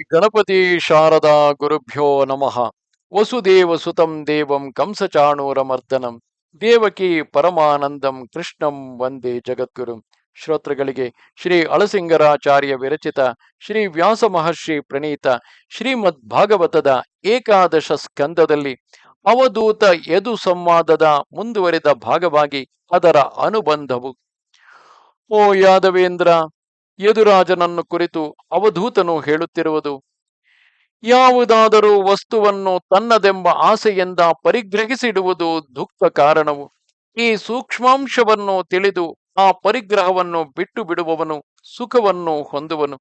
ಗಣಪತಿ ಶಾರದಾ ಗುರುಭ್ಯೋ ನಮಃ. ವಸುದೇವ ಸುತಂ ದೇವಂ ಕಂಸಚಾಣೂರಮರ್ದನಂ. ದೇವಕಿ ಪರಮಾನಂದಂ ಕೃಷ್ಣಂ ವಂದೇ ಜಗದ್ಗುರು. ಶ್ರೋತೃಗಳಿಗೆ ಶ್ರೀ ಅಳಸಿಂಗರಾಚಾರ್ಯ ವಿರಚಿತ ಶ್ರೀ ವ್ಯಾಸ ಮಹರ್ಷಿ ಪ್ರಣೀತ ಶ್ರೀಮದ್ ಭಾಗವತದ ಏಕಾದಶ ಸ್ಕಂದದಲ್ಲಿ ಅವಧೂತ ಯದು ಸಂವಾದದ ಮುಂದುವರಿದ ಭಾಗವಾಗಿ ಅದರ ಅನುಬಂಧವು. ಓ ಯಾದವೇಂದ್ರ ಯದುರಾಜನನ್ನು ಕುರಿತು ಅವಧೂತನು ಹೇಳುತ್ತಿರುವುದು. ಯಾವುದಾದರೂ ವಸ್ತುವನ್ನು ತನ್ನದೆಂಬ ಆಸೆಯಿಂದ ಪರಿಗ್ರಹಿಸಿಡುವುದು ದುಃಖ ಕಾರಣವು. ಈ ಸೂಕ್ಷ್ಮಾಂಶವನ್ನು ತಿಳಿದು ಆ ಪರಿಗ್ರಹವನ್ನು ಬಿಟ್ಟು ಬಿಡುವವನು ಸುಖವನ್ನು ಹೊಂದುವನು.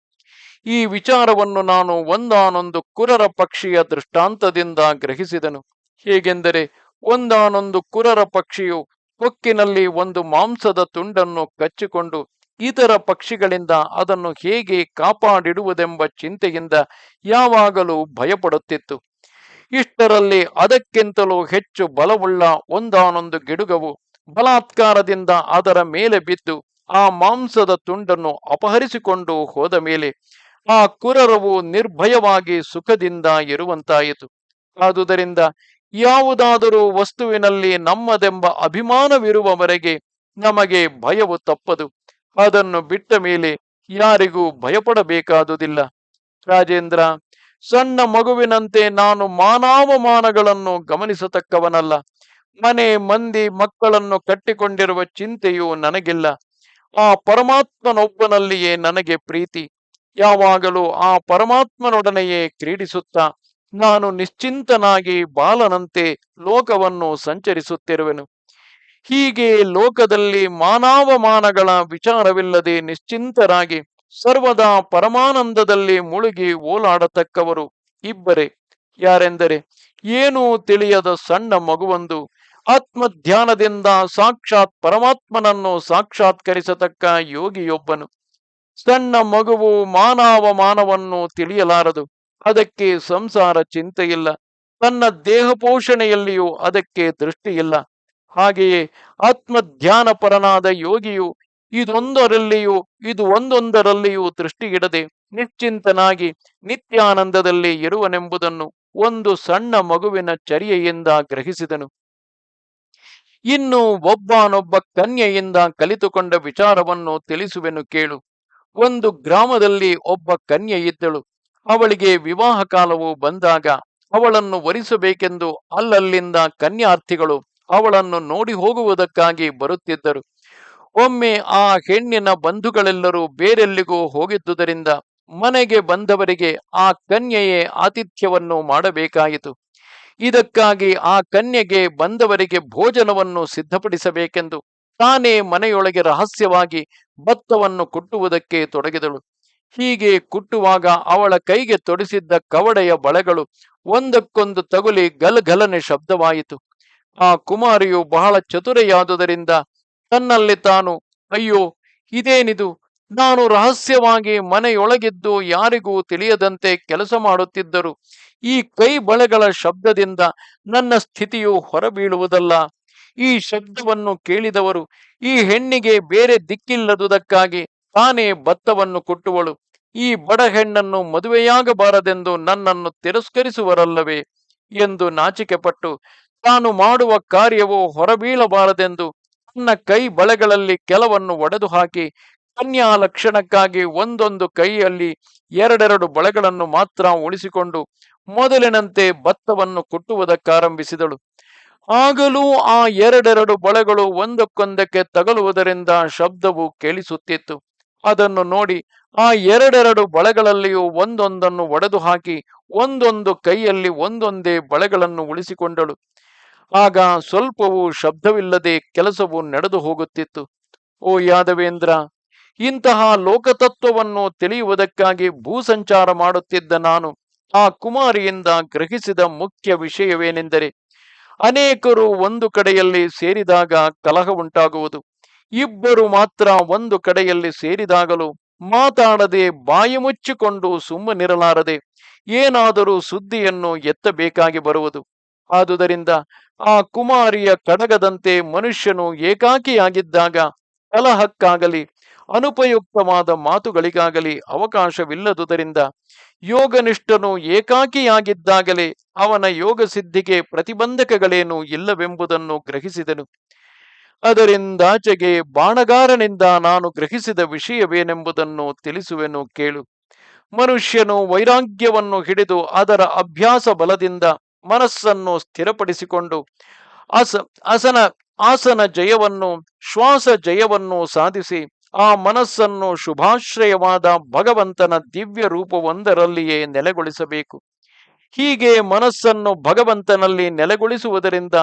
ಈ ವಿಚಾರವನ್ನು ನಾನು ಒಂದಾನೊಂದು ಕುರರ ಪಕ್ಷಿಯ ದೃಷ್ಟಾಂತದಿಂದ ಗ್ರಹಿಸಿದನು. ಹೇಗೆಂದರೆ, ಒಂದಾನೊಂದು ಕುರರ ಪಕ್ಷಿಯು ಕೊಕ್ಕಿನಲ್ಲಿ ಒಂದು ಮಾಂಸದ ತುಂಡನ್ನು ಕಚ್ಚಿಕೊಂಡು ಇತರ ಪಕ್ಷಿಗಳಿಂದ ಅದನ್ನು ಹೇಗೆ ಕಾಪಾಡಿಡುವುದೆಂಬ ಚಿಂತೆಯಿಂದ ಯಾವಾಗಲೂ ಭಯಪಡುತ್ತಿತ್ತು. ಇಷ್ಟರಲ್ಲಿ ಅದಕ್ಕಿಂತಲೂ ಹೆಚ್ಚು ಬಲವುಳ್ಳ ಒಂದಾನೊಂದು ಗಿಡುಗವು ಬಲಾತ್ಕಾರದಿಂದ ಅದರ ಮೇಲೆ ಬಿದ್ದು ಆ ಮಾಂಸದ ತುಂಡನ್ನು ಅಪಹರಿಸಿಕೊಂಡು ಹೋದ ಮೇಲೆ ಆ ಕುರರವು ನಿರ್ಭಯವಾಗಿ ಸುಖದಿಂದ ಇರುವಂತಾಯಿತು. ಆದುದರಿಂದ ಯಾವುದಾದರೂ ವಸ್ತುವಿನಲ್ಲಿ ನಮ್ಮದೆಂಬ ಅಭಿಮಾನವಿರುವವರೆಗೆ ನಮಗೆ ಭಯವು ತಪ್ಪದು. ಅದನ್ನು ಬಿಟ್ಟ ಮೇಲೆ ಯಾರಿಗೂ ಭಯಪಡಬೇಕಾದುದಿಲ್ಲ. ರಾಜೇಂದ್ರ, ಸಣ್ಣ ಮಗುವಿನಂತೆ ನಾನು ಮಾನಾವಮಾನಗಳನ್ನು ಗಮನಿಸತಕ್ಕವನಲ್ಲ. ಮನೆ ಮಂದಿ ಮಕ್ಕಳನ್ನು ಕಟ್ಟಿಕೊಂಡಿರುವ ಚಿಂತೆಯು ನನಗಿಲ್ಲ. ಆ ಪರಮಾತ್ಮನೊಬ್ಬನಲ್ಲಿಯೇ ನನಗೆ ಪ್ರೀತಿ. ಯಾವಾಗಲೂ ಆ ಪರಮಾತ್ಮನೊಡನೆಯೇ ಕ್ರೀಡಿಸುತ್ತಾ, ನಾನು ನಿಶ್ಚಿಂತನಾಗಿ ಬಾಲನಂತೆ ಲೋಕವನ್ನು ಸಂಚರಿಸುತ್ತಿರುವೆನು. ಹೀಗೆ ಲೋಕದಲ್ಲಿ ಮಾನಾವಮಾನಗಳ ವಿಚಾರವಿಲ್ಲದೆ ನಿಶ್ಚಿಂತರಾಗಿ ಸರ್ವದಾ ಪರಮಾನಂದದಲ್ಲಿ ಮುಳುಗಿ ಓಲಾಡತಕ್ಕವರು ಇಬ್ಬರೇ. ಯಾರೆಂದರೆ, ಏನೂ ತಿಳಿಯದ ಸಣ್ಣ ಮಗುವೊಂದು ಆತ್ಮಧ್ಯಾನದಿಂದ ಸಾಕ್ಷಾತ್ ಪರಮಾತ್ಮನನ್ನು ಸಾಕ್ಷಾತ್ಕರಿಸತಕ್ಕ ಯೋಗಿಯೊಬ್ಬನು. ಸಣ್ಣ ಮಗುವು ಮಾನವಮಾನವನ್ನು ತಿಳಿಯಲಾರದು, ಅದಕ್ಕೆ ಸಂಸಾರ ಚಿಂತೆಯಿಲ್ಲ. ತನ್ನ ದೇಹ ಪೋಷಣೆಯಲ್ಲಿಯೂ ಅದಕ್ಕೆ ದೃಷ್ಟಿಯಿಲ್ಲ. ಹಾಗೆಯೇ ಆತ್ಮಧ್ಯಾನ ಪರನಾದ ಯೋಗಿಯು ಇದೊಂದರಲ್ಲಿಯೂ, ಇದು ಒಂದೊಂದರಲ್ಲಿಯೂ ದೃಷ್ಟಿಗಿಡದೆ ನಿಶ್ಚಿಂತನಾಗಿ ನಿತ್ಯಾನಂದದಲ್ಲಿ ಇರುವನೆಂಬುದನ್ನು ಒಂದು ಸಣ್ಣ ಮಗುವಿನ ಚರ್ಯೆಯಿಂದ ಗ್ರಹಿಸಿದನು. ಇನ್ನು ಒಬ್ಬನೊಬ್ಬ ಕನ್ಯೆಯಿಂದ ಕಲಿತುಕೊಂಡ ವಿಚಾರವನ್ನು ತಿಳಿಸುವೆನು ಕೇಳು. ಒಂದು ಗ್ರಾಮದಲ್ಲಿ ಒಬ್ಬ ಕನ್ಯೆ ಇದ್ದಳು. ಅವಳಿಗೆ ವಿವಾಹ ಕಾಲವು ಬಂದಾಗ ಅವಳನ್ನು ವರಿಸಬೇಕೆಂದು ಅಲ್ಲಲ್ಲಿಂದ ಕನ್ಯಾರ್ಥಿಗಳು ಅವಳನ್ನು ನೋಡಿ ಹೋಗುವುದಕ್ಕಾಗಿ ಬರುತ್ತಿದ್ದರು. ಒಮ್ಮೆ ಆ ಹೆಣ್ಣಿನ ಬಂಧುಗಳೆಲ್ಲರೂ ಬೇರೆಲ್ಲಿಗೂ ಹೋಗಿದ್ದುದರಿಂದ ಮನೆಗೆ ಬಂದವರಿಗೆ ಆ ಕನ್ಯೆಯೇ ಆತಿಥ್ಯವನ್ನು ಮಾಡಬೇಕಾಯಿತು. ಇದಕ್ಕಾಗಿ ಆ ಕನ್ಯೆಗೆ ಬಂದವರಿಗೆ ಭೋಜನವನ್ನು ಸಿದ್ಧಪಡಿಸಬೇಕೆಂದು ತಾನೇ ಮನೆಯೊಳಗೆ ರಹಸ್ಯವಾಗಿ ಭತ್ತವನ್ನು ಕುಟ್ಟುವುದಕ್ಕೆ ತೊಡಗಿದಳು. ಹೀಗೆ ಕುಟ್ಟುವಾಗ ಅವಳ ಕೈಗೆ ತೊಡಿಸಿದ್ದ ಕವಡೆಯ ಬಳೆಗಳು ಒಂದಕ್ಕೊಂದು ತಗುಲಿ ಗಲಗಲನೆ ಶಬ್ದವಾಯಿತು. ಆ ಕುಮಾರಿಯು ಬಹಳ ಚತುರೆಯಾದುದರಿಂದ ತನ್ನಲ್ಲಿ ತಾನು, ಅಯ್ಯೋ, ಇದೇನಿದು? ನಾನು ರಹಸ್ಯವಾಗಿ ಮನೆಯೊಳಗಿದ್ದು ಯಾರಿಗೂ ತಿಳಿಯದಂತೆ ಕೆಲಸ ಮಾಡುತ್ತಿದ್ದರು. ಈ ಕೈ ಬಳೆಗಳ ಶಬ್ದದಿಂದ ನನ್ನ ಸ್ಥಿತಿಯು ಹೊರಬೀಳುವುದಲ್ಲ. ಈ ಶಬ್ದವನ್ನು ಕೇಳಿದವರು, ಈ ಹೆಣ್ಣಿಗೆ ಬೇರೆ ದಿಕ್ಕಿಲ್ಲದುದಕ್ಕಾಗಿ ತಾನೇ ಭತ್ತವನ್ನು ಕೊಟ್ಟುವಳು. ಈ ಬಡ ಹೆಣ್ಣನ್ನು ಮದುವೆಯಾಗಬಾರದೆಂದು ನನ್ನನ್ನು ತಿರಸ್ಕರಿಸುವರಲ್ಲವೇ? ಎಂದು ನಾಚಿಕೆಪಟ್ಟು ತಾನು ಮಾಡುವ ಕಾರ್ಯವು ಹೊರಬೀಳಬಾರದೆಂದು ತನ್ನ ಕೈ ಬಳೆಗಳಲ್ಲಿ ಕೆಲವನ್ನು ಒಡೆದು ಹಾಕಿ ಕನ್ಯಾ ಲಕ್ಷಣಕ್ಕಾಗಿ ಒಂದೊಂದು ಕೈಯಲ್ಲಿ ಎರಡೆರಡು ಬಳೆಗಳನ್ನು ಮಾತ್ರ ಉಳಿಸಿಕೊಂಡು ಮೊದಲಿನಂತೆ ಭತ್ತವನ್ನು ಕುಟ್ಟುವುದಕ್ಕಾರಂಭಿಸಿದಳು. ಆಗಲೂ ಆ ಎರಡೆರಡು ಬಳೆಗಳು ಒಂದಕ್ಕೊಂದಕ್ಕೆ ತಗಲುವುದರಿಂದ ಶಬ್ದವು ಕೇಳಿಸುತ್ತಿತ್ತು. ಅದನ್ನು ನೋಡಿ ಆ ಎರಡೆರಡು ಬಳೆಗಳಲ್ಲಿಯೂ ಒಂದೊಂದನ್ನು ಒಡೆದು ಹಾಕಿ ಒಂದೊಂದು ಕೈಯಲ್ಲಿ ಒಂದೊಂದೇ ಬಳೆಗಳನ್ನು ಉಳಿಸಿಕೊಂಡಳು. ಆಗ ಸ್ವಲ್ಪವೂ ಶಬ್ದವಿಲ್ಲದೆ ಕೆಲಸವು ನಡೆದು ಹೋಗುತ್ತಿತ್ತು. ಓ ಯಾದವೇಂದ್ರ, ಇಂತಹ ಲೋಕತತ್ವವನ್ನು ತಿಳಿಯುವುದಕ್ಕಾಗಿ ಭೂಸಂಚಾರ ಮಾಡುತ್ತಿದ್ದ ನಾನು ಆ ಕುಮಾರಿಯಿಂದ ಗ್ರಹಿಸಿದ ಮುಖ್ಯ ವಿಷಯವೇನೆಂದರೆ, ಅನೇಕರು ಒಂದು ಕಡೆಯಲ್ಲಿ ಸೇರಿದಾಗ ಕಲಹ ಉಂಟಾಗುವುದು, ಇಬ್ಬರು ಮಾತ್ರ ಒಂದು ಕಡೆಯಲ್ಲಿ ಸೇರಿದಾಗಲೂ ಮಾತಾಡದೆ ಬಾಯಿ ಮುಚ್ಚಿಕೊಂಡು ಸುಮ್ಮನಿರಲಾರದೆ ಏನಾದರೂ ಸುದ್ದಿಯನ್ನು ಎತ್ತಬೇಕಾಗಿ ಬರುವುದು. ಆದುದರಿಂದ ಆ ಕುಮಾರಿಯ ಕಡಗದಂತೆ ಮನುಷ್ಯನು ಏಕಾಕಿಯಾಗಿದ್ದಾಗ ಕಲಹಕ್ಕಾಗಲಿ, ಅನುಪಯುಕ್ತವಾದ ಮಾತುಗಳಿಗಾಗಲಿ ಅವಕಾಶವಿಲ್ಲದುದರಿಂದ ಯೋಗನಿಷ್ಠನು ಏಕಾಕಿಯಾಗಿದ್ದಾಗಲೇ ಅವನ ಯೋಗ ಸಿದ್ಧಿಗೆ ಪ್ರತಿಬಂಧಕಗಳೇನು ಇಲ್ಲವೆಂಬುದನ್ನು ಗ್ರಹಿಸಿದನು. ಅದರಿಂದಾಚೆಗೆ ಬಾಣಗಾರನಿಂದ ನಾನು ಗ್ರಹಿಸಿದ ವಿಷಯವೇನೆಂಬುದನ್ನು ತಿಳಿಸುವೆನು ಕೇಳು. ಮನುಷ್ಯನು ವೈರಾಗ್ಯವನ್ನು ಹಿಡಿದು ಅದರ ಅಭ್ಯಾಸ ಬಲದಿಂದ ಮನಸ್ಸನ್ನು ಸ್ಥಿರಪಡಿಸಿಕೊಂಡು ಅಸ ಅಸನ ಆಸನ ಜಯವನ್ನು, ಶ್ವಾಸ ಜಯವನ್ನು ಸಾಧಿಸಿ ಆ ಮನಸ್ಸನ್ನು ಶುಭಾಶ್ರಯವಾದ ಭಗವಂತನ ದಿವ್ಯ ರೂಪವೊಂದರಲ್ಲಿಯೇ ನೆಲೆಗೊಳಿಸಬೇಕು. ಹೀಗೆ ಮನಸ್ಸನ್ನು ಭಗವಂತನಲ್ಲಿ ನೆಲೆಗೊಳಿಸುವುದರಿಂದ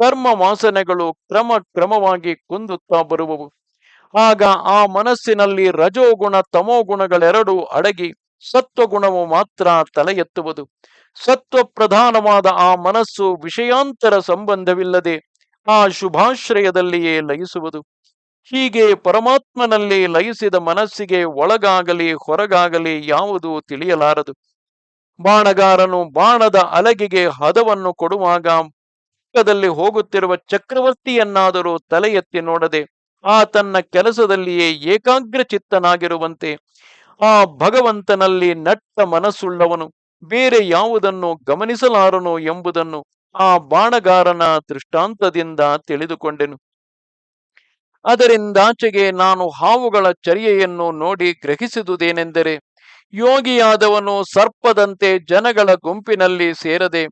ಕರ್ಮ ವಾಸನೆಗಳು ಕ್ರಮ, ಕ್ರಮವಾಗಿ ಕುಂದುತ್ತಾ ಬರುವವು. ಆಗ ಆ ಮನಸ್ಸಿನಲ್ಲಿ ರಜೋಗುಣ, ತಮೋಗುಣಗಳೆರಡೂ ಅಡಗಿ ಸತ್ವಗುಣವು ಮಾತ್ರ ತಲೆ ಎತ್ತುವುದು ಸತ್ವ ಪ್ರಧಾನವಾದ ಆ ಮನಸ್ಸು ವಿಷಯಾಂತರ ಸಂಬಂಧವಿಲ್ಲದೆ ಆ ಶುಭಾಶ್ರಯದಲ್ಲಿಯೇ ಲಯಿಸುವುದು. ಹೀಗೆ ಪರಮಾತ್ಮನಲ್ಲಿ ಲಯಿಸಿದ ಮನಸ್ಸಿಗೆ ಒಳಗಾಗಲಿ ಹೊರಗಾಗಲಿ ಯಾವುದು ತಿಳಿಯಲಾರದು. ಬಾಣಗಾರನು ಬಾಣದ ಅಲಗಿಗೆ ಹದವನ್ನು ಕೊಡುವಾಗ ಪಕ್ಕದಲ್ಲಿ ಹೋಗುತ್ತಿರುವ ಚಕ್ರವರ್ತಿಯನ್ನಾದರೂ ತಲೆ ಎತ್ತಿ ನೋಡದೆ ಆ ತನ್ನ ಕೆಲಸದಲ್ಲಿಯೇ ಏಕಾಗ್ರ ಚಿತ್ತನಾಗಿರುವಂತೆ ಆ ಭಗವಂತನಲ್ಲಿ ನಟ್ಟ ಮನಸ್ಸುಳ್ಳವನು. ಬೇರೆ ಯಾವುದನ್ನು ಗಮನಿಸಲಾರನು ಎಂಬುದನ್ನು ಆ ಬಾಣಗಾರನ ದೃಷ್ಟಾಂತದಿಂದ ತಿಳಿದುಕೊಂಡೆನು. ಅದರಿಂದಾಚೆಗೆ ನಾನು ಹಾವುಗಳ ಚರ್ಯೆಯನ್ನು ನೋಡಿ ಗ್ರಹಿಸಿದುದೇನೆಂದರೆ, ಯೋಗಿಯಾದವನು ಸರ್ಪದಂತೆ ಜನಗಳ ಗುಂಪಿನಲ್ಲಿ ಸೇರದೆ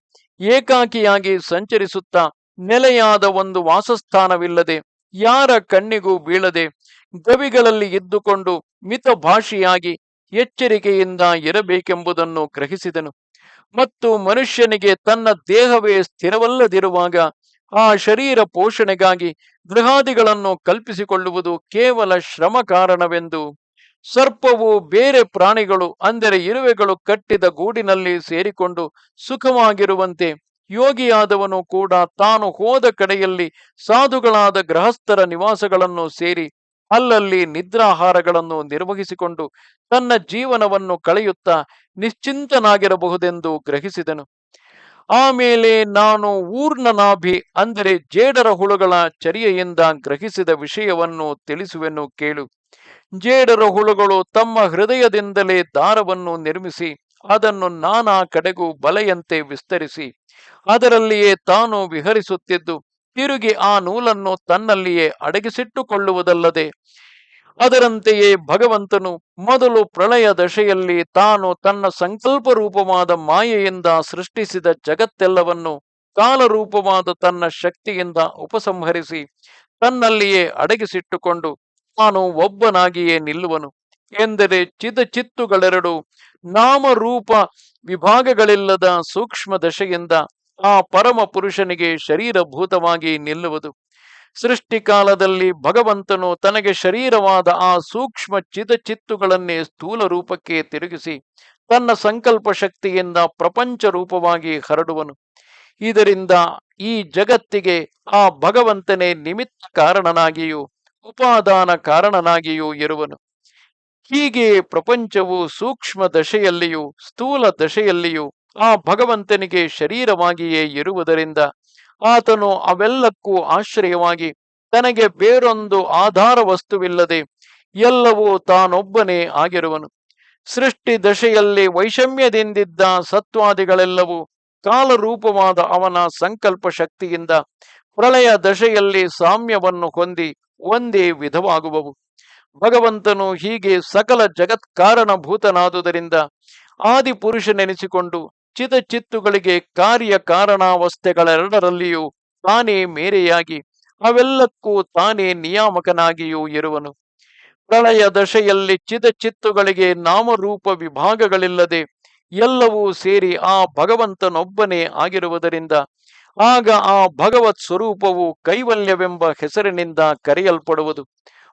ಏಕಾಕಿಯಾಗಿ ಸಂಚರಿಸುತ್ತಾ ನೆಲೆಯಾದ ಒಂದು ವಾಸಸ್ಥಾನವಿಲ್ಲದೆ ಯಾರ ಕಣ್ಣಿಗೂ ಬೀಳದೆ ಗವಿಗಳಲ್ಲಿ ಇದ್ದುಕೊಂಡು ಮಿತಭಾಷಿಯಾಗಿ ಎಚ್ಚರಿಕೆಯಿಂದ ಇರಬೇಕೆಂಬುದನ್ನು ಗ್ರಹಿಸಿದನು. ಮತ್ತು ಮನುಷ್ಯನಿಗೆ ತನ್ನ ದೇಹವೇ ಸ್ಥಿರವಲ್ಲದಿರುವಾಗ ಆ ಶರೀರ ಪೋಷಣೆಗಾಗಿ ಗೃಹಾದಿಗಳನ್ನು ಕಲ್ಪಿಸಿಕೊಳ್ಳುವುದು ಕೇವಲ ಶ್ರಮ ಕಾರಣವೆಂದು ಸರ್ಪವು ಬೇರೆ ಪ್ರಾಣಿಗಳು, ಅಂದರೆ ಇರುವೆಗಳು ಕಟ್ಟಿದ ಗೂಡಿನಲ್ಲಿ ಸೇರಿಕೊಂಡು ಸುಖವಾಗಿರುವಂತೆ ಯೋಗಿಯಾದವನು ಕೂಡ ತಾನು ಹೋದ ಕಡೆಯಲ್ಲಿ ಸಾಧುಗಳಾದ ಗೃಹಸ್ಥರ ನಿವಾಸಗಳನ್ನು ಸೇರಿ ಅಲ್ಲಲ್ಲಿ ನಿದ್ರಾಹಾರಗಳನ್ನು ನಿರ್ವಹಿಸಿಕೊಂಡು ತನ್ನ ಜೀವನವನ್ನು ಕಳೆಯುತ್ತಾ ನಿಶ್ಚಿಂತನಾಗಿರಬಹುದೆಂದು ಗ್ರಹಿಸಿದನು. ಆಮೇಲೆ ನಾನು ಊರ್ಣನಾಭಿ ಅಂದರೆ ಜೇಡರ ಹುಳುಗಳ ಚರ್ಯೆಯಿಂದ ಗ್ರಹಿಸಿದ ವಿಷಯವನ್ನು ತಿಳಿಸುವೆನು ಕೇಳು. ಜೇಡರ ಹುಳುಗಳು ತಮ್ಮ ಹೃದಯದಿಂದಲೇ ದಾರವನ್ನು ನಿರ್ಮಿಸಿ ಅದನ್ನು ನಾನಾ ಕಡೆಗೂ ಬಲೆಯಂತೆ ವಿಸ್ತರಿಸಿ ಅದರಲ್ಲಿಯೇ ತಾನು ವಿಹರಿಸುತ್ತಿದ್ದು ತಿರುಗಿ ಆ ನೂಲನ್ನು ತನ್ನಲ್ಲಿಯೇ ಅಡಗಿಸಿಟ್ಟುಕೊಳ್ಳುವುದಲ್ಲದೆ, ಅದರಂತೆಯೇ ಭಗವಂತನು ಮೊದಲು ಪ್ರಳಯ ದಶೆಯಲ್ಲಿ ತಾನು ತನ್ನ ಸಂಕಲ್ಪ ರೂಪವಾದ ಮಾಯೆಯಿಂದ ಸೃಷ್ಟಿಸಿದ ಜಗತ್ತೆಲ್ಲವನ್ನು ಕಾಲರೂಪವಾದ ತನ್ನ ಶಕ್ತಿಯಿಂದ ಉಪಸಂಹರಿಸಿ ತನ್ನಲ್ಲಿಯೇ ಅಡಗಿಸಿಟ್ಟುಕೊಂಡು ತಾನು ಒಬ್ಬನಾಗಿಯೇ ನಿಲ್ಲುವನು ಎಂದರೆ ಚಿದ ಚಿತ್ತುಗಳೆರಡು ನಾಮರೂಪ ವಿಭಾಗಗಳಿಲ್ಲದ ಸೂಕ್ಷ್ಮ ದಶೆಯಿಂದ ಆ ಪರಮ ಪುರುಷನಿಗೆ ಶರೀರಭೂತವಾಗಿ ನಿಲ್ಲುವುದು. ಸೃಷ್ಟಿಕಾಲದಲ್ಲಿ ಭಗವಂತನು ತನಗೆ ಶರೀರವಾದ ಆ ಸೂಕ್ಷ್ಮ ಚಿತ್ತುಗಳನ್ನೇ ಸ್ಥೂಲ ರೂಪಕ್ಕೆ ತಿರುಗಿಸಿ ತನ್ನ ಸಂಕಲ್ಪ ಶಕ್ತಿಯಿಂದ ಪ್ರಪಂಚ ರೂಪವಾಗಿ ಹರಡುವನು. ಇದರಿಂದ ಈ ಜಗತ್ತಿಗೆ ಆ ಭಗವಂತನೇ ನಿಮಿತ್ತ ಕಾರಣನಾಗಿಯೂ ಉಪಾದಾನ ಕಾರಣನಾಗಿಯೂ ಇರುವನು. ಹೀಗೆ ಪ್ರಪಂಚವು ಸೂಕ್ಷ್ಮ ದಶೆಯಲ್ಲಿಯೂ ಸ್ಥೂಲ ದಶೆಯಲ್ಲಿಯೂ ಆ ಭಗವಂತನಿಗೆ ಶರೀರವಾಗಿಯೇ ಇರುವುದರಿಂದ ಆತನು ಅವೆಲ್ಲಕ್ಕೂ ಆಶ್ರಯವಾಗಿ ತನಗೆ ಬೇರೊಂದು ಆಧಾರ ವಸ್ತುವಿಲ್ಲದೆ ಎಲ್ಲವೂ ತಾನೊಬ್ಬನೇ ಆಗಿರುವನು. ಸೃಷ್ಟಿ ದಶೆಯಲ್ಲಿ ವೈಷಮ್ಯದಿಂದಿದ್ದ ಸತ್ವಾದಿಗಳೆಲ್ಲವೂ ಕಾಲರೂಪವಾದ ಅವನ ಸಂಕಲ್ಪ ಶಕ್ತಿಯಿಂದ ಪ್ರಳಯ ದಶೆಯಲ್ಲಿ ಸಾಮ್ಯವನ್ನು ಹೊಂದಿ ಒಂದೇ ವಿಧವಾಗುವವು. ಭಗವಂತನು ಹೀಗೆ ಸಕಲ ಜಗತ್ಕಾರಣಭೂತನಾದುದರಿಂದ ಆದಿಪುರುಷನೆನಿಸಿಕೊಂಡು ಚಿತ್ತುಗಳಿಗೆ ಕಾರ್ಯ ಕಾರಣಾವಸ್ಥೆಗಳೆರಡರಲ್ಲಿಯೂ ತಾನೇ ಮೇರೆಯಾಗಿ, ಅವೆಲ್ಲಕ್ಕೂ ತಾನೇ ನಿಯಾಮಕನಾಗಿಯೂ ಇರುವನು. ಪ್ರಳಯ ದಶೆಯಲ್ಲಿ ಚಿದ ಚಿತ್ತುಗಳಿಗೆ ನಾಮರೂಪ ವಿಭಾಗಗಳಿಲ್ಲದೆ ಎಲ್ಲವೂ ಸೇರಿ ಆ ಭಗವಂತನೊಬ್ಬನೇ ಆಗಿರುವುದರಿಂದ, ಆಗ ಆ ಭಗವತ್ ಸ್ವರೂಪವು ಕೈವಲ್ಯವೆಂಬ ಹೆಸರಿನಿಂದ ಕರೆಯಲ್ಪಡುವುದು.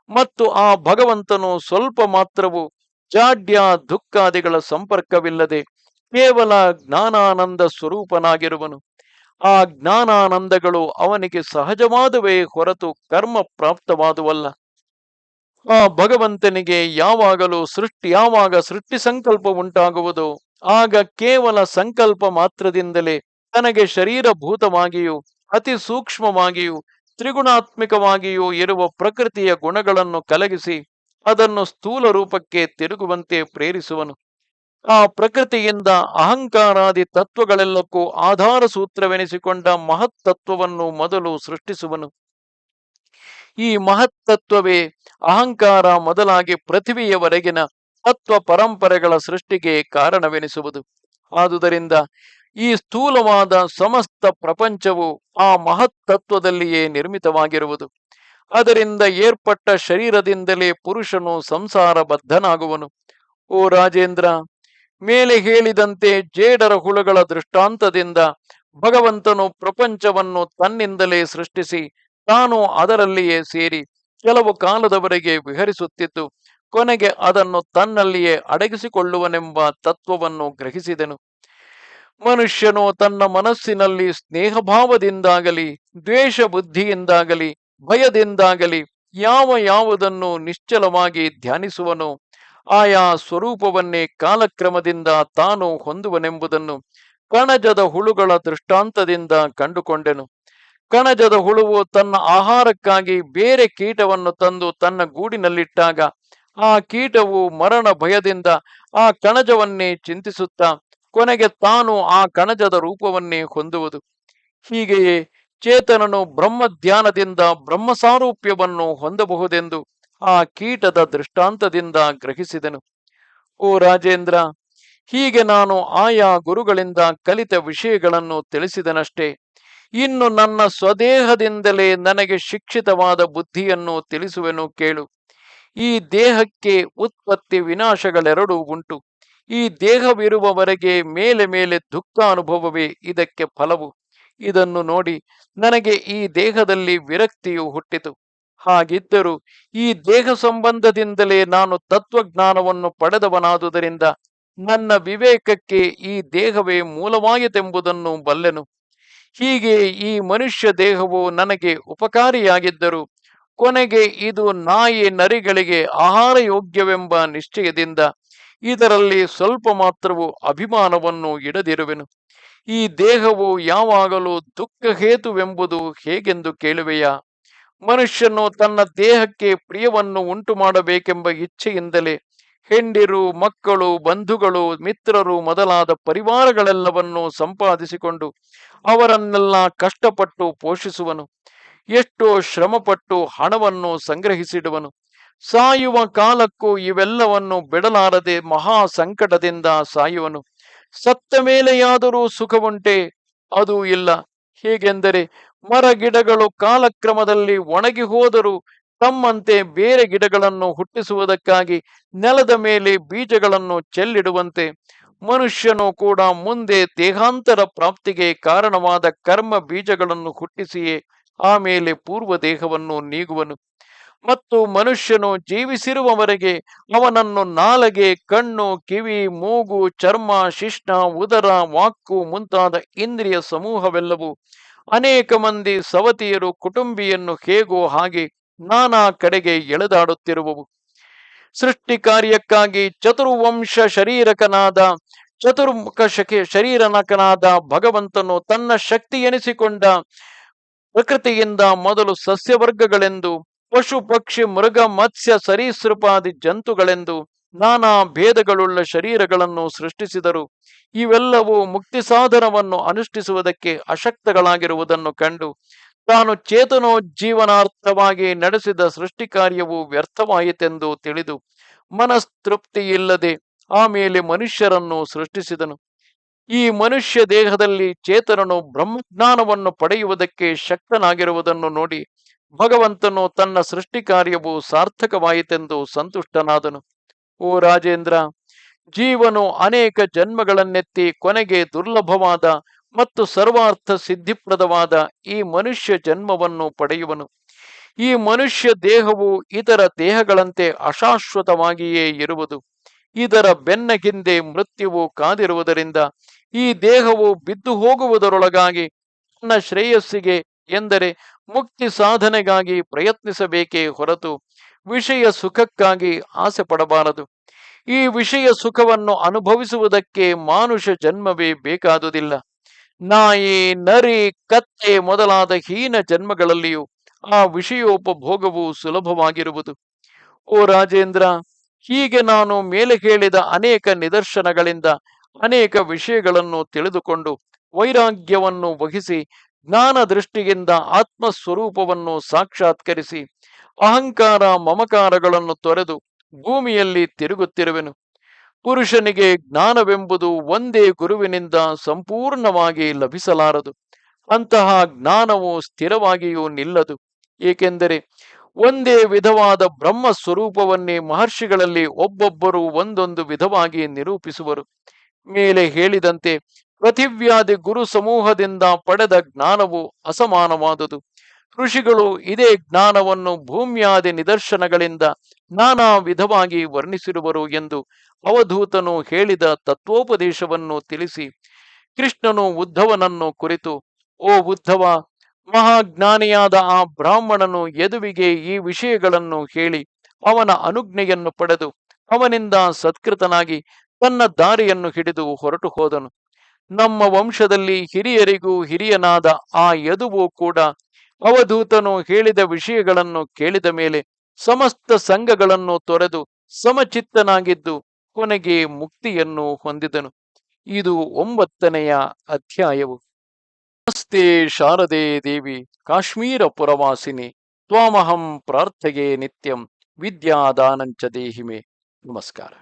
ಮತ್ತು ಆ ಭಗವಂತನು ಸ್ವಲ್ಪ ಮಾತ್ರವು ಜಾಡ್ಯ ದುಃಖಾದಿಗಳ ಸಂಪರ್ಕವಿಲ್ಲದೆ ಕೇವಲ ಜ್ಞಾನಾನಂದ ಸ್ವರೂಪನಾಗಿರುವನು. ಆ ಜ್ಞಾನಾನಂದಗಳು ಅವನಿಗೆ ಸಹಜವಾದವೇ ಹೊರತು ಕರ್ಮ ಪ್ರಾಪ್ತವಾದುವಲ್ಲ. ಆ ಭಗವಂತನಿಗೆ ಯಾವಾಗಲೂ ಸೃಷ್ಟಿ, ಯಾವಾಗ ಸೃಷ್ಟಿ ಸಂಕಲ್ಪ ಉಂಟಾಗುವುದು, ಆಗ ಕೇವಲ ಸಂಕಲ್ಪ ಮಾತ್ರದಿಂದಲೇ ತನಗೆ ಶರೀರಭೂತವಾಗಿಯೂ, ಅತಿ ಸೂಕ್ಷ್ಮವಾಗಿಯೂ, ತ್ರಿಗುಣಾತ್ಮಕವಾಗಿಯೂ ಇರುವ ಪ್ರಕೃತಿಯ ಗುಣಗಳನ್ನು ಕಲಗಿಸಿ ಅದನ್ನು ಸ್ಥೂಲ ರೂಪಕ್ಕೆ ತಿರುಗುವಂತೆ ಪ್ರೇರಿಸುವನು. ಆ ಪ್ರಕೃತಿಯಿಂದ ಅಹಂಕಾರಾದಿ ತತ್ವಗಳೆಲ್ಲಕ್ಕೂ ಆಧಾರ ಸೂತ್ರವೆನಿಸಿಕೊಂಡ ಮಹತ್ತತ್ವವನ್ನು ಮೊದಲು ಸೃಷ್ಟಿಸುವನು. ಈ ಮಹತ್ತತ್ವವೇ ಅಹಂಕಾರ ಮೊದಲಾಗಿ ಪೃಥ್ವಿಯವರೆಗಿನ ತತ್ವ ಪರಂಪರೆಗಳ ಸೃಷ್ಟಿಗೆ ಕಾರಣವೆನಿಸುವುದು. ಆದುದರಿಂದ ಈ ಸ್ಥೂಲವಾದ ಸಮಸ್ತ ಪ್ರಪಂಚವು ಆ ಮಹತ್ತತ್ವದಲ್ಲಿಯೇ ನಿರ್ಮಿತವಾಗಿರುವುದು. ಅದರಿಂದ ಏರ್ಪಟ್ಟ ಶರೀರದಿಂದಲೇ ಪುರುಷನು ಸಂಸಾರ ಬದ್ಧನಾಗುವನು ಓ ರಾಜೇಂದ್ರ ಮೇಲೆ ಹೇಳಿದಂತೆ ಜೇಡರ ಹುಳುಗಳ ದೃಷ್ಟಾಂತದಿಂದ ಭಗವಂತನು ಪ್ರಪಂಚವನ್ನು ತನ್ನಿಂದಲೇ ಸೃಷ್ಟಿಸಿ ತಾನು ಅದರಲ್ಲಿಯೇ ಸೇರಿ ಕೆಲವು ಕಾಲದವರೆಗೆ ವಿಹರಿಸುತ್ತಿದ್ದು ಕೊನೆಗೆ ಅದನ್ನು ತನ್ನಲ್ಲಿಯೇ ಅಡಗಿಸಿಕೊಳ್ಳುವನೆಂಬ ತತ್ವವನ್ನು ಗ್ರಹಿಸಿದನು. ಮನುಷ್ಯನು ತನ್ನ ಮನಸ್ಸಿನಲ್ಲಿ ಸ್ನೇಹಭಾವದಿಂದಾಗಲಿ ದ್ವೇಷ ಬುದ್ಧಿಯಿಂದಾಗಲಿ ಭಯದಿಂದಾಗಲಿ ಯಾವ ಯಾವುದನ್ನು ನಿಶ್ಚಲವಾಗಿ ಧ್ಯಾನಿಸುವನೋ? ಆಯಾ ಸ್ವರೂಪವನ್ನೇ ಕಾಲಕ್ರಮದಿಂದ ತಾನು ಹೊಂದುವನೆಂಬುದನ್ನು ಕಣಜದ ಹುಳುಗಳ ದೃಷ್ಟಾಂತದಿಂದ ಕಂಡುಕೊಂಡೆನು. ಕಣಜದ ಹುಳುವು ತನ್ನ ಆಹಾರಕ್ಕಾಗಿ ಬೇರೆ ಕೀಟವನ್ನು ತಂದು ತನ್ನ ಗೂಡಿನಲ್ಲಿಟ್ಟಾಗ ಆ ಕೀಟವು ಮರಣ ಭಯದಿಂದ ಆ ಕಣಜವನ್ನೇ ಚಿಂತಿಸುತ್ತಾ ಕೊನೆಗೆ ತಾನು ಆ ಕಣಜದ ರೂಪವನ್ನೇ ಹೊಂದುವುದು. ಹೀಗೆಯೇ ಚೇತನನು ಬ್ರಹ್ಮಧ್ಯಾನದಿಂದ ಬ್ರಹ್ಮಸಾರೂಪ್ಯವನ್ನು ಹೊಂದಬಹುದೆಂದು ಆ ಕೀಟದ ದೃಷ್ಟಾಂತದಿಂದ ಗ್ರಹಿಸಿದನು. ಓ ರಾಜೇಂದ್ರ, ಹೀಗೆ ನಾನು ಆಯಾ ಗುರುಗಳಿಂದ ಕಲಿತ ವಿಷಯಗಳನ್ನು ತಿಳಿಸಿದನಷ್ಟೇ. ಇನ್ನು ನನ್ನ ಸ್ವದೇಹದಿಂದಲೇ ನನಗೆ ಶಿಕ್ಷಿತವಾದ ಬುದ್ಧಿಯನ್ನು ತಿಳಿಸುವೆನು ಕೇಳು. ಈ ದೇಹಕ್ಕೆ ಉತ್ಪತ್ತಿ ವಿನಾಶಗಳೆರಡೂ ಉಂಟು. ಈ ದೇಹವಿರುವವರೆಗೆ ಮೇಲೆ ಮೇಲೆ ದುಃಖ ಅನುಭವವೇ ಇದಕ್ಕೆ ಫಲವು. ಇದನ್ನು ನೋಡಿ ನನಗೆ ಈ ದೇಹದಲ್ಲಿ ವಿರಕ್ತಿಯು ಹುಟ್ಟಿತು. ಹಾಗಿದ್ದರೂ ಈ ದೇಹ ಸಂಬಂಧದಿಂದಲೇ ನಾನು ತತ್ವಜ್ಞಾನವನ್ನು ಪಡೆದವನಾದುದರಿಂದ ನನ್ನ ವಿವೇಕಕ್ಕೆ ಈ ದೇಹವೇ ಮೂಲವಾಯಿತೆಂಬುದನ್ನು ಬಲ್ಲೆನು. ಹೀಗೆ ಈ ಮನುಷ್ಯ ದೇಹವು ನನಗೆ ಉಪಕಾರಿಯಾಗಿದ್ದರು ಕೊನೆಗೆ ಇದು ನಾಯಿ ನರಿಗಳಿಗೆ ಆಹಾರ ಯೋಗ್ಯವೆಂಬ ನಿಶ್ಚಯದಿಂದ ಇದರಲ್ಲಿ ಸ್ವಲ್ಪ ಮಾತ್ರವೂ ಅಭಿಮಾನವನ್ನು ಇಡದಿರುವೆನು. ಈ ದೇಹವು ಯಾವಾಗಲೂ ದುಃಖ ಹೇತುವೆಂಬುದು ಹೇಗೆಂದು ಕೇಳುವೆಯಾ? ಮನುಷ್ಯನು ತನ್ನ ದೇಹಕ್ಕೆ ಪ್ರಿಯವನ್ನು ಉಂಟು ಮಾಡಬೇಕೆಂಬ ಇಚ್ಛೆಯಿಂದಲೇ ಹೆಂಡಿರು, ಮಕ್ಕಳು, ಬಂಧುಗಳು, ಮಿತ್ರರು ಮೊದಲಾದ ಪರಿವಾರಗಳೆಲ್ಲವನ್ನು ಸಂಪಾದಿಸಿಕೊಂಡು ಅವರನ್ನೆಲ್ಲ ಕಷ್ಟಪಟ್ಟು ಪೋಷಿಸುವನು. ಎಷ್ಟೋ ಶ್ರಮಪಟ್ಟು ಹಣವನ್ನು ಸಂಗ್ರಹಿಸಿಡುವನು. ಸಾಯುವ ಕಾಲಕ್ಕೂ ಇವೆಲ್ಲವನ್ನು ಬಿಡಲಾರದೆ ಮಹಾ ಸಂಕಟದಿಂದ ಸಾಯುವನು. ಸತ್ತ ಮೇಲೆಯಾದರೂ ಸುಖವುಂಟೆ? ಅದು ಇಲ್ಲ. ಹೇಗೆಂದರೆ ಮರ ಗಿಡಗಳು ಕಾಲಕ್ರಮದಲ್ಲಿ ಒಣಗಿ ಹೋದರೂ ತಮ್ಮಂತೆ ಬೇರೆ ಗಿಡಗಳನ್ನು ಹುಟ್ಟಿಸುವುದಕ್ಕಾಗಿ ನೆಲದ ಮೇಲೆ ಬೀಜಗಳನ್ನು ಚೆಲ್ಲಿಡುವಂತೆ. ಮನುಷ್ಯನು ಕೂಡ ಮುಂದೆ ದೇಹಾಂತರ ಪ್ರಾಪ್ತಿಗೆ ಕಾರಣವಾದ ಕರ್ಮ ಬೀಜಗಳನ್ನು ಹುಟ್ಟಿಸಿಯೇ ಆಮೇಲೆ ಪೂರ್ವ ದೇಹವನ್ನು ನೀಗುವನು. ಮತ್ತು ಮನುಷ್ಯನು ಜೀವಿಸಿರುವವರೆಗೆ ಅವನನ್ನು ನಾಲಗೆ, ಕಣ್ಣು, ಕಿವಿ, ಮೂಗು, ಚರ್ಮ, ಶಿಷ್ಣ, ಉದರ, ವಾಕ್ಕು ಮುಂತಾದ ಇಂದ್ರಿಯ ಸಮೂಹವೆಲ್ಲವೂ ಅನೇಕ ಮಂದಿ ಸವತಿಯರು ಕುಟುಂಬಿಯನ್ನು ಹೇಗೋ ಹಾಗೆ ನಾನಾ ಕಡೆಗೆ ಎಳೆದಾಡುತ್ತಿರುವವು. ಸೃಷ್ಟಿ ಕಾರ್ಯಕ್ಕಾಗಿ ಚತುರ್ವಂಶ ಶರೀರಕನಾದ, ಚತುರ್ಮುಖ ಶಕಿ, ಶರೀರನಕನಾದ ಭಗವಂತನು ತನ್ನ ಶಕ್ತಿ ಎನಿಸಿಕೊಂಡ ಪ್ರಕೃತಿಯಿಂದ ಮೊದಲು ಸಸ್ಯವರ್ಗಗಳೆಂದು ಪಶು ಪಕ್ಷಿ ಮೃಗ, ಮತ್ಸ್ಯ, ಸರೀಸೃಪಾದಿ ಜಂತುಗಳೆಂದು ನಾನಾ ಭೇದಗಳುಳ್ಳ ಶರೀರಗಳನ್ನು ಸೃಷ್ಟಿಸಿದರು. ಇವೆಲ್ಲವೂ ಮುಕ್ತಿ ಸಾಧನವನ್ನು ಅನುಷ್ಠಿಸುವುದಕ್ಕೆ ಅಶಕ್ತಗಳಾಗಿರುವುದನ್ನು ಕಂಡು ತಾನು ಚೇತನೋಜ್ಜೀವನಾರ್ಥವಾಗಿ ನಡೆಸಿದ ಸೃಷ್ಟಿ ಕಾರ್ಯವು ವ್ಯರ್ಥವಾಯಿತೆಂದು ತಿಳಿದು ಮನಸ್ತೃಪ್ತಿಯಿಲ್ಲದೆ ಆಮೇಲೆ ಮನುಷ್ಯರನ್ನು ಸೃಷ್ಟಿಸಿದನು. ಈ ಮನುಷ್ಯ ದೇಹದಲ್ಲಿ ಚೇತನನು ಬ್ರಹ್ಮಜ್ಞಾನವನ್ನು ಪಡೆಯುವುದಕ್ಕೆ ಶಕ್ತನಾಗಿರುವುದನ್ನು ನೋಡಿ ಭಗವಂತನು ತನ್ನ ಸೃಷ್ಟಿ ಕಾರ್ಯವು ಸಾರ್ಥಕವಾಯಿತೆಂದು ಸಂತುಷ್ಟನಾದನು. ಓ ರಾಜೇಂದ್ರ, ಜೀವನು ಅನೇಕ ಜನ್ಮಗಳನ್ನೆತ್ತಿ ಕೊನೆಗೆ ದುರ್ಲಭವಾದ ಮತ್ತು ಸರ್ವಾರ್ಥ ಸಿದ್ಧಿಪ್ರದವಾದ ಈ ಮನುಷ್ಯ ಜನ್ಮವನ್ನು ಪಡೆಯುವನು. ಈ ಮನುಷ್ಯ ದೇಹವು ಇತರ ದೇಹಗಳಂತೆ ಅಶಾಶ್ವತವಾಗಿಯೇ ಇರುವುದು. ಇದರ ಬೆನ್ನ ಹಿಂದೆ ಮೃತ್ಯುವು ಕಾದಿರುವುದರಿಂದ ಈ ದೇಹವು ಬಿದ್ದು ಹೋಗುವುದರೊಳಗಾಗಿ ತನ್ನ ಶ್ರೇಯಸ್ಸಿಗೆ ಎಂದರೆ ಮುಕ್ತಿ ಸಾಧನೆಗಾಗಿ ಪ್ರಯತ್ನಿಸಬೇಕೇ ಹೊರತು ವಿಷಯ ಸುಖಕ್ಕಾಗಿ ಆಸೆ ಪಡಬಾರದು ಈ ವಿಷಯ ಸುಖವನ್ನು ಅನುಭವಿಸುವುದಕ್ಕೆ ಮಾನುಷ ಜನ್ಮವೇ ಬೇಕಾದುದಿಲ್ಲ. ನಾಯಿ, ನರಿ, ಕತ್ತೆ ಮೊದಲಾದ ಹೀನ ಜನ್ಮಗಳಲ್ಲಿಯೂ ಆ ವಿಷಯೋಪಭೋಗವು ಸುಲಭವಾಗಿರುವುದು. ಓ ರಾಜೇಂದ್ರ, ಹೀಗೆ ನಾನು ಮೇಲೆ ಹೇಳಿದ ಅನೇಕ ನಿದರ್ಶನಗಳಿಂದ ಅನೇಕ ವಿಷಯಗಳನ್ನು ತಿಳಿದುಕೊಂಡು ವೈರಾಗ್ಯವನ್ನು ವಹಿಸಿ, ಜ್ಞಾನ ದೃಷ್ಟಿಯಿಂದ ಆತ್ಮಸ್ವರೂಪವನ್ನು ಸಾಕ್ಷಾತ್ಕರಿಸಿ, ಅಹಂಕಾರ ಮಮಕಾರಗಳನ್ನು ತೊರೆದು ಭೂಮಿಯಲ್ಲಿ ತಿರುಗುತ್ತಿರುವೆನು. ಪುರುಷನಿಗೆ ಜ್ಞಾನವೆಂಬುದು ಒಂದೇ ಗುರುವಿನಿಂದ ಸಂಪೂರ್ಣವಾಗಿ ಲಭಿಸಲಾರದು. ಅಂತಹ ಜ್ಞಾನವು ಸ್ಥಿರವಾಗಿಯೂ ನಿಲ್ಲದು. ಏಕೆಂದರೆ ಒಂದೇ ವಿಧವಾದ ಬ್ರಹ್ಮ ಸ್ವರೂಪವನ್ನೇ ಮಹರ್ಷಿಗಳಲ್ಲಿ ಒಬ್ಬೊಬ್ಬರು ಒಂದೊಂದು ವಿಧವಾಗಿ ನಿರೂಪಿಸುವರು. ಮೇಲೆ ಹೇಳಿದಂತೆ ಪ್ರತಿವ್ಯಾದಿ ಗುರು ಸಮೂಹದಿಂದ ಪಡೆದ ಜ್ಞಾನವು ಅಸಮಾನವಾದುದು. ಋಷಿಗಳು ಇದೇ ಜ್ಞಾನವನ್ನು ಭೂಮ್ಯಾದಿ ನಿದರ್ಶನಗಳಿಂದ ನಾನಾ ವಿಧವಾಗಿ ವರ್ಣಿಸಿರುವರು ಎಂದು ಅವಧೂತನು ಹೇಳಿದ ತತ್ವೋಪದೇಶವನ್ನು ತಿಳಿಸಿ ಕೃಷ್ಣನು ಉದ್ಧವನನ್ನು ಕುರಿತು, ಓ ಉದ್ಧವ, ಮಹಾಜ್ಞಾನಿಯಾದ ಆ ಬ್ರಾಹ್ಮಣನು ಯದುವಿಗೆ ಈ ವಿಷಯಗಳನ್ನು ಹೇಳಿ, ಅವನ ಅನುಜ್ಞೆಯನ್ನು ಪಡೆದು ಅವನಿಂದ ಸತ್ಕೃತನಾಗಿ ತನ್ನ ದಾರಿಯನ್ನು ಹಿಡಿದು ಹೊರಟು ಹೋದನು. ನಮ್ಮ ವಂಶದಲ್ಲಿ ಹಿರಿಯರಿಗೂ ಹಿರಿಯನಾದ ಆ ಯದುವು ಕೂಡ ಅವಧೂತನು ಹೇಳಿದ ವಿಷಯಗಳನ್ನು ಕೇಳಿದ ಮೇಲೆ ಸಮಸ್ತ ಸಂಘಗಳನ್ನು ತೊರೆದು ಸಮಚಿತ್ತನಾಗಿದ್ದು ಕೊನೆಗೆ ಮುಕ್ತಿಯನ್ನು ಹೊಂದಿದನು. ಇದು ಒಂಬತ್ತನೆಯ ಅಧ್ಯಾಯವು. ನಮಸ್ತೆ ಶಾರದೆ ದೇವಿ ಕಾಶ್ಮೀರ ಪುರವಾಸಿನಿ ತ್ವಾಮಹಂ ಪ್ರಾರ್ಥೆಗೆ ನಿತ್ಯಂ ವಿದ್ಯಾದಾನಂಚ ದೇಹಿಮೆ. ನಮಸ್ಕಾರ.